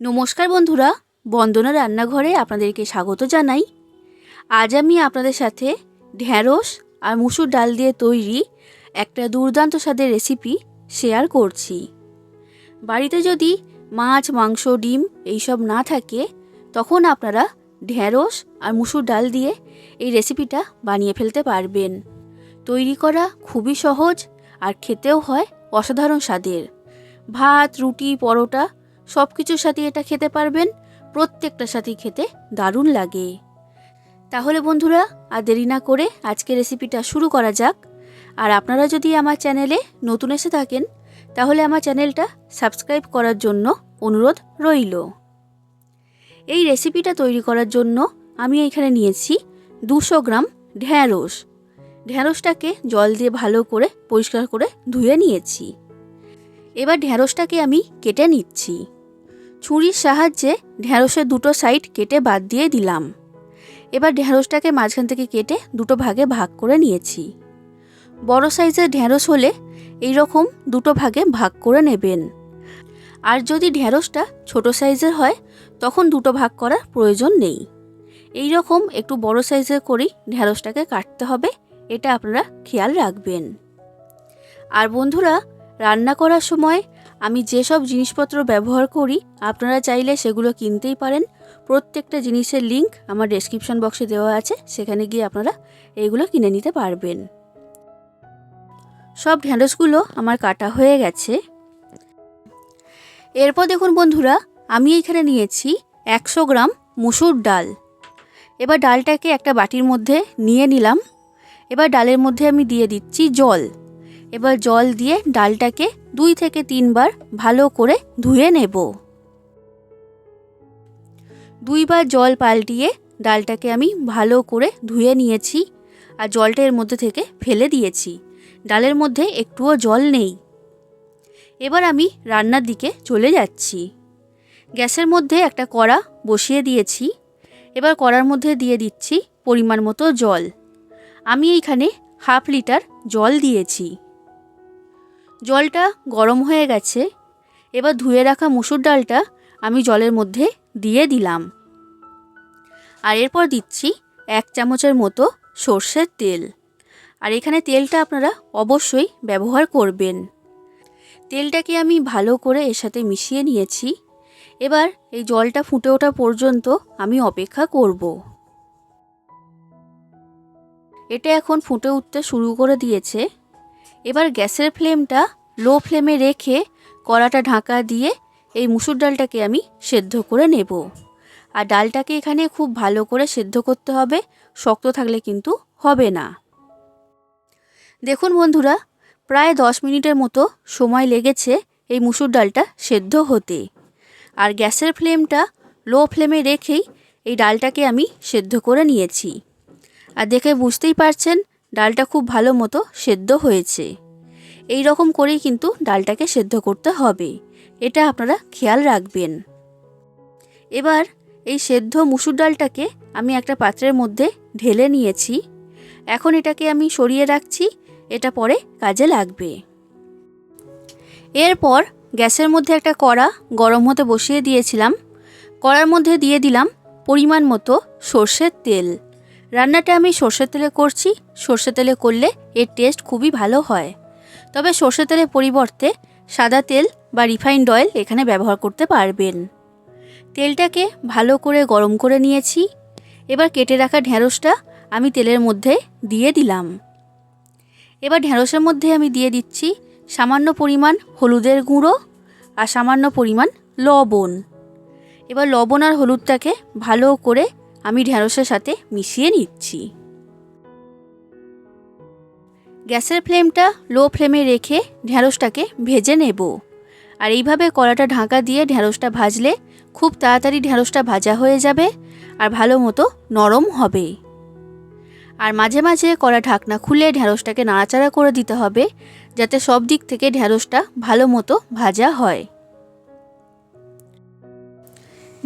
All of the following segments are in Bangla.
নমস্কার বন্ধুরা, বন্দনা রান্নাঘরে আপনাদেরকে স্বাগত জানাই। আজ আমি আপনাদের সাথে ঢ্যাঁড়স আর মুসুর ডাল দিয়ে তৈরি একটা দুর্দান্ত স্বাদের রেসিপি শেয়ার করছি। বাড়িতে যদি মাছ, মাংস, ডিম এইসব না থাকে, তখন আপনারা ঢ্যাঁড়স আর মুসুর ডাল দিয়ে এই রেসিপিটা বানিয়ে ফেলতে পারবেন। তৈরি করা খুবই সহজ আর খেতেও হয় অসাধারণ স্বাদের। ভাত, রুটি, পরোটা সব কিছুর সাথে এটা খেতে পারবেন, প্রত্যেকটার সাথেই খেতে দারুণ লাগে। তাহলে বন্ধুরা, আর দেরি না করে আজকে রেসিপিটা শুরু করা যাক। আর আপনারা যদি আমার চ্যানেলে নতুন এসে থাকেন, তাহলে আমার চ্যানেলটা সাবস্ক্রাইব করার জন্য অনুরোধ রইল। এই রেসিপিটা তৈরি করার জন্য আমি এখানে নিয়েছি দুশো গ্রাম ঢ্যাঁড়স ঢ্যাঁড়সটাকে জল দিয়ে ভালো করে পরিষ্কার করে ধুয়ে নিয়েছি। এবার ঢ্যাঁড়সটাকে আমি কেটে নিচ্ছি। ছুরির সাহায্যে ঢ্যাঁড়সের দুটো সাইড কেটে বাদ দিয়ে দিলাম। এবার ঢ্যাঁড়সটাকে মাঝখান থেকে কেটে দুটো ভাগে ভাগ করে নিয়েছি। বড় সাইজের ঢ্যাঁড়স হলে এই রকম দুটো ভাগে ভাগ করে নেবেন। আর যদি ঢ্যাঁড়সটা ছোট সাইজের হয়, তখন দুটো ভাগ করার প্রয়োজন নেই। এই রকম একটু বড় সাইজের করেই ঢ্যাঁড়সটাকে কাটতে হবে, এটা আপনারা খেয়াল রাখবেন। আর বন্ধুরা, রান্না করার সময় আমি যেসব জিনিসপত্র ব্যবহার করি, আপনারা চাইলে সেগুলো কিনতেই পারেন। প্রত্যেকটা জিনিসের লিংক আমার ডেসক্রিপশন বক্সে দেওয়া আছে, সেখানে গিয়ে আপনারা এইগুলো কিনে নিতে পারবেন। সব ঢ্যাঁড়সগুলো আমার কাটা হয়ে গেছে। এরপর দেখুন বন্ধুরা, আমি এখানে নিয়েছি একশো গ্রাম মুসুর ডাল। এবার ডালটাকে একটা বাটির মধ্যে নিয়ে নিলাম। এবার ডালের মধ্যে আমি দিয়ে দিচ্ছি জল। এবার জল দিয়ে ডালটাকে দুই থেকে তিনবার ভালো করে ধুয়ে নেব। দুইবার জল পাল্টিয়ে ডালটাকে আমি ভালো করে ধুয়ে নিয়েছি আর জলটা এর মধ্যে থেকে ফেলে দিয়েছি। ডালের মধ্যে একটুও জল নেই। এবার আমি রান্নার দিকে চলে যাচ্ছি। গ্যাসের মধ্যে একটা কড়া বসিয়ে দিয়েছি। এবার কড়ার মধ্যে দিয়ে দিচ্ছি পরিমাণ মতো জল। আমি এইখানে হাফ লিটার জল দিয়েছি। জলটা গরম হয়ে গেছে। এবার ধুয়ে রাখা মুসুর ডালটা আমি জলের মধ্যে দিয়ে দিলাম। আর এরপর দিচ্ছি এক চামচের মতো সর্ষের তেল। আর এখানে তেলটা আপনারা অবশ্যই ব্যবহার করবেন। তেলটাকে আমি ভালো করে এর সাথে মিশিয়ে নিয়েছি। এবার এই জলটা ফুটে ওঠা পর্যন্ত আমি অপেক্ষা করব। এটা এখন ফুটে উঠতে শুরু করে দিয়েছে। এবার গ্যাসের ফ্লেমটা লো ফ্লেমে রেখে কড়াটা ঢাকা দিয়ে এই মুসুর ডালটাকে আমি সেদ্ধ করে নেব। আর ডালটাকে এখানে খুব ভালো করে সেদ্ধ করতে হবে, শক্ত থাকলে কিন্তু হবে না। দেখুন বন্ধুরা, প্রায় দশ মিনিটের মতো সময় লেগেছে এই মুসুর ডালটা সেদ্ধ হতে। আর গ্যাসের ফ্লেমটা লো ফ্লেমে রেখেই এই ডালটাকে আমি সেদ্ধ করে নিয়েছি। আর দেখে বুঝতেই পারছেন ডালটা খুব ভালো মতো সেদ্ধ হয়েছে। এই রকম করেই কিন্তু ডালটাকে সেদ্ধ করতে হবে। এটা আপনারা খেয়াল রাখবেন। এবার এই সেদ্ধ মুসুর ডালটাকে আমি একটা পাত্রের মধ্যে ঢেলে নিয়েছি। এখন এটাকে আমি সরিয়ে রাখছি। এটা পরে কাজে লাগবে। এরপর গ্যাসের মধ্যে একটা কড়া গরম হতে বসিয়ে দিয়েছিলাম। কড়ার মধ্যে দিয়ে দিলাম পরিমাণ মতো সর্ষের তেল। রান্নাটা আমি সর্ষের তেলে করছি। সর্ষে তেলে করলে এর টেস্ট খুবই ভালো হয়। তবে সর্ষে তেলের পরিবর্তে সাদা তেল বা রিফাইন্ড অয়েল এখানে ব্যবহার করতে পারবেন। তেলটাকে ভালো করে গরম করে নিয়েছি। এবার কেটে রাখা ঢ্যাঁড়সটা আমি তেলের মধ্যে দিয়ে দিলাম। এবার ঢ্যাঁড়সের মধ্যে আমি দিয়ে দিচ্ছি সামান্য পরিমাণ হলুদের গুঁড়ো আর সামান্য পরিমাণ লবণ। এবার লবণ আর হলুদটাকে ভালো করে আমি ঢ্যাঁড়সের সাথে মিশিয়ে নিচ্ছি। গ্যাসের ফ্লেমটা লো ফ্লেমে রেখে ঢ্যাঁড়সটাকে ভেজে নেব। আর এইভাবে কড়াটা ঢাকা দিয়ে ঢ্যাঁড়সটা ভাজলে খুব তাড়াতাড়ি ঢ্যাঁড়সটা ভাজা হয়ে যাবে আর ভালো মতো নরম হবে। আর মাঝে মাঝে কড়া ঢাকনা খুলে ঢ্যাঁড়সটাকে নাড়াচাড়া করে দিতে হবে যাতে সব দিক থেকে ঢ্যাঁড়সটা ভালো মতো ভাজা হয়।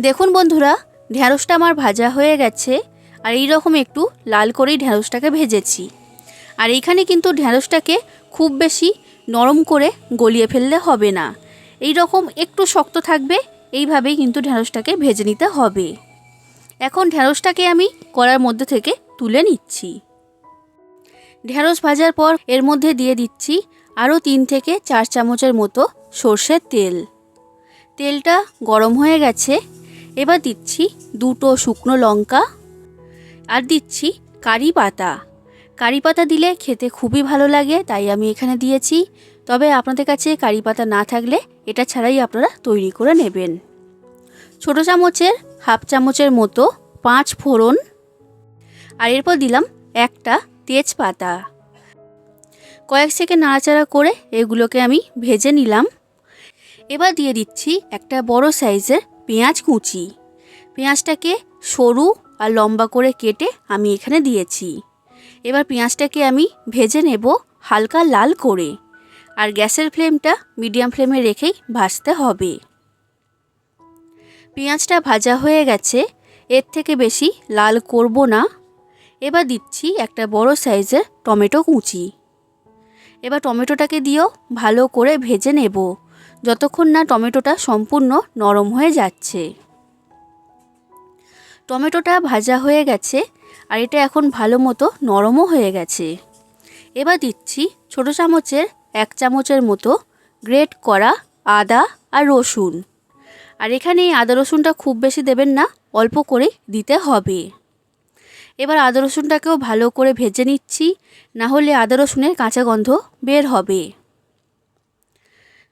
দেখুন বন্ধুরা ঢ্যাঁড়সটা আমার ভাজা হয়ে গেছে আর এই রকম একটু লাল করেই ঢ্যাঁড়সটাকে ভেজেছি। আর এইখানে কিন্তু ঢ্যাঁড়সটাকে খুব বেশি নরম করে গলিয়ে ফেললে হবে না। এই রকম একটু শক্ত থাকবে, এইভাবেই কিন্তু ঢ্যাঁড়সটাকে ভেজে নিতে হবে। এখন ঢ্যাঁড়সটাকে আমি কড়ার মধ্যে থেকে তুলে নিচ্ছি। ঢ্যাঁড়স ভাজার পর এর মধ্যে দিয়ে দিচ্ছি আরও তিন থেকে চার চামচের মতো সর্ষের তেল। তেলটা গরম হয়ে গেছে এবার দিচ্ছি দুটো শুকনো লঙ্কা আর দিচ্ছি কারি পাতা। কারি পাতা দিলে খেতে খুবই ভালো লাগে, তাই আমি এখানে দিয়েছি। তবে আপনাদের কাছে কারি পাতা না থাকলে এটা ছাড়াই আপনারা তৈরি করে নেবেন। ছোটো চামচের, হাফ চামচের মতো পাঁচ ফোড়ন আর এরপর দিলাম একটা তেজপাতা। কয়েক সেকেন্ড নাড়াচাড়া করে এগুলোকে আমি ভেজে নিলাম। এবার দিয়ে দিচ্ছি একটা বড় সাইজের পেঁয়াজ কুচি। পেঁয়াজটাকে সরু আর লম্বা করে কেটে আমি এখানে দিয়েছি। এবার পেঁয়াজটাকে আমি ভেজে নেব হালকা লাল করে। আর গ্যাসের ফ্লেমটা মিডিয়াম ফ্লেমে রেখেই ভাজতে হবে। পেঁয়াজটা ভাজা হয়ে গেছে, এর থেকে বেশি লাল করব না। এবার দিচ্ছি একটা বড় সাইজের টমেটো কুচি। এবার টমেটোটাকে দিয়েও ভালো করে ভেজে নেব। যতক্ষণ না টমেটোটা সম্পূর্ণ নরম হয়ে যাচ্ছে। টমেটোটা ভাজা হয়ে গেছে আর এটা এখন ভালো মতো নরমও হয়ে গেছে। এবার দিচ্ছি ছোটো চামচের এক চামচের মতো গ্রেট করা আদা আর রসুন। আর এখানে এই আদা রসুনটা খুব বেশি দেবেন না, অল্প করে দিতে হবে। এবার আদা রসুনটাকেও ভালো করে ভেজে নিচ্ছি, না হলে আদা রসুনের কাঁচা গন্ধ বের হবে।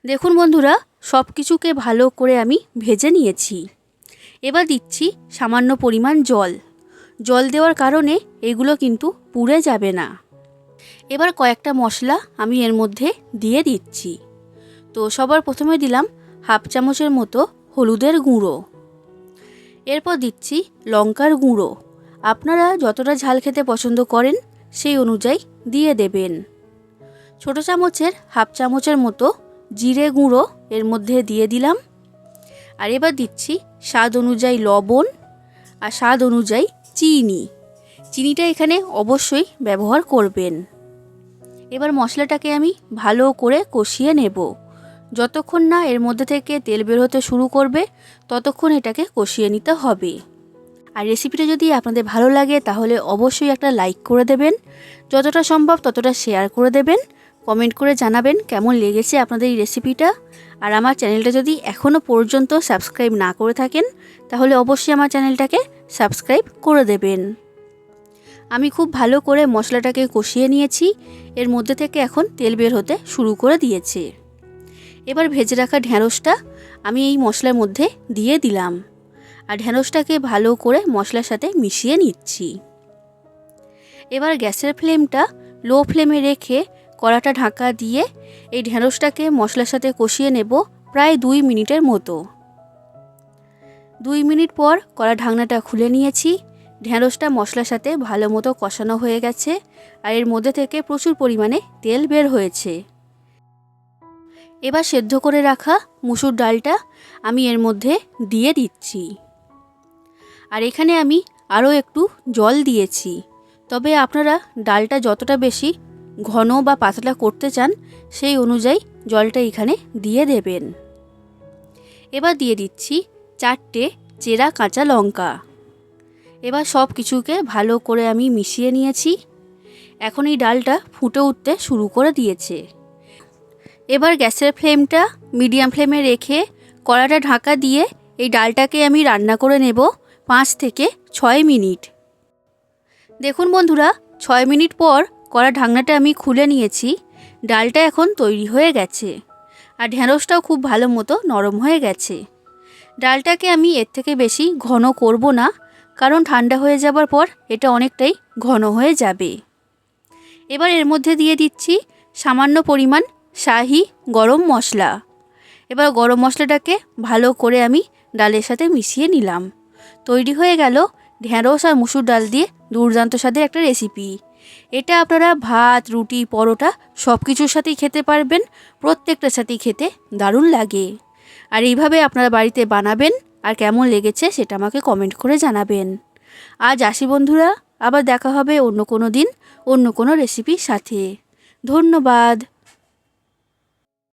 দেখুন বন্ধুরা সব কিছুকে ভালো করে আমি ভেজে নিয়েছি। এবার দিচ্ছি সামান্য পরিমাণ জল। জল দেওয়ার কারণে এগুলো কিন্তু পুড়ে যাবে না। এবার কয়েকটা মশলা আমি এর মধ্যে দিয়ে দিচ্ছি। তো সবার প্রথমে দিলাম হাফ চামচের মতো হলুদের গুঁড়ো। এরপর দিচ্ছি লঙ্কার গুঁড়ো। আপনারা যতটা ঝাল খেতে পছন্দ করেন, সেই অনুযায়ী দিয়ে দেবেন। ছোট চামচের হাফ চামচের মতো জিরে গুঁড়ো এর মধ্যে দিয়ে দিলাম। আর এবার দিচ্ছি স্বাদ অনুযায়ী লবণ আর স্বাদ অনুযায়ী চিনি। চিনিটা এখানে অবশ্যই ব্যবহার করবেন। এবার মশলাটাকে আমি ভালো করে কষিয়ে নেব। যতক্ষণ না এর মধ্যে থেকে তেল বের হতে শুরু করবে, ততক্ষণ এটাকে কষিয়ে নিতে হবে। আর রেসিপিটা যদি আপনাদের ভালো লাগে, তাহলে অবশ্যই একটা লাইক করে দেবেন। যতটা সম্ভব ততটা শেয়ার করে দেবেন। কমেন্ট করে জানাবেন কেমন লেগেছে আপনাদের এই রেসিপিটা। আর আমার চ্যানেলটা যদি এখনও পর্যন্ত সাবস্ক্রাইব না করে থাকেন, তাহলে অবশ্যই আমার চ্যানেলটাকে সাবস্ক্রাইব করে দেবেন। আমি খুব ভালো করে মশলাটাকে কষিয়ে নিয়েছি, এর মধ্যে থেকে এখন তেল বের হতে শুরু করে দিয়েছে। এবার ভেজে রাখা ঢ্যাঁড়সটা আমি এই মশলার মধ্যে দিয়ে দিলাম। আর ঢ্যাঁড়সটাকে ভালো করে মশলার সাথে মিশিয়ে নিচ্ছি। এবার গ্যাসের ফ্লেমটা লো ফ্লেমে রেখে কড়াটা ঢাকা দিয়ে এই ঢ্যাঁড়সটাকে মশলার সাথে কষিয়ে নেব প্রায় দুই মিনিটের মতো। দুই মিনিট পর কড়া ঢাকনাটা খুলে নিয়েছি। ঢ্যাঁড়সটা মশলার সাথে ভালো মতো কষানো হয়ে গেছে আর এর মধ্যে থেকে প্রচুর পরিমাণে তেল বের হয়েছে। এবার সেদ্ধ করে রাখা মুসুর ডালটা আমি এর মধ্যে দিয়ে দিচ্ছি। আর এখানে আমি আরও একটু জল দিয়েছি। তবে আপনারা ডালটা যতটা বেশি ঘন বা পাতলা করতে চান, সেই অনুযায়ী জলটা এখানে দিয়ে দেবেন। এবার দিয়ে দিচ্ছি চারটে চেরা কাঁচা লঙ্কা। এবার সব কিছুকে ভালো করে আমি মিশিয়ে নিয়েছি। এখন এই ডালটা ফুটে উঠতে শুরু করে দিয়েছে। এবার গ্যাসের ফ্লেমটা মিডিয়াম ফ্লেমে রেখে কড়াটা ঢাকা দিয়ে এই ডালটাকে আমি রান্না করে নেব পাঁচ থেকে ছয় মিনিট। দেখুন বন্ধুরা, ছয় মিনিট পর কড়া ঢাকনাটা আমি খুলে নিয়েছি। ডালটা এখন তৈরি হয়ে গেছে। আর ঢ্যাঁড়সটাও খুব ভালো মতো নরম হয়ে গেছে। ডালটাকে আমি এর থেকে বেশি ঘন করব না, কারণ ঠান্ডা হয়ে যাবার পর এটা অনেকটাই ঘন হয়ে যাবে। এবার এর মধ্যে দিয়ে দিচ্ছি সামান্য পরিমাণ শাহি গরম মশলা। এবার গরম মশলাটাকে ভালো করে আমি ডালের সাথে মিশিয়ে নিলাম। তৈরি হয়ে গেল ঢ্যাঁড়স আর মুসুর ডাল দিয়ে দুর্দান্ত স্বাদের একটা রেসিপি। এটা আপনারা ভাত, রুটি, পরোটা সব কিছুর সাথেই খেতে পারবেন, প্রত্যেকটার সাথেই খেতে দারুণ লাগে। আর এইভাবে আপনারা বাড়িতে বানাবেন আর কেমন লেগেছে সেটা আমাকে কমেন্ট করে জানাবেন। আজ আসি বন্ধুরা, আবার দেখা হবে অন্য কোনো দিন, অন্য কোনো রেসিপির সাথে। ধন্যবাদ।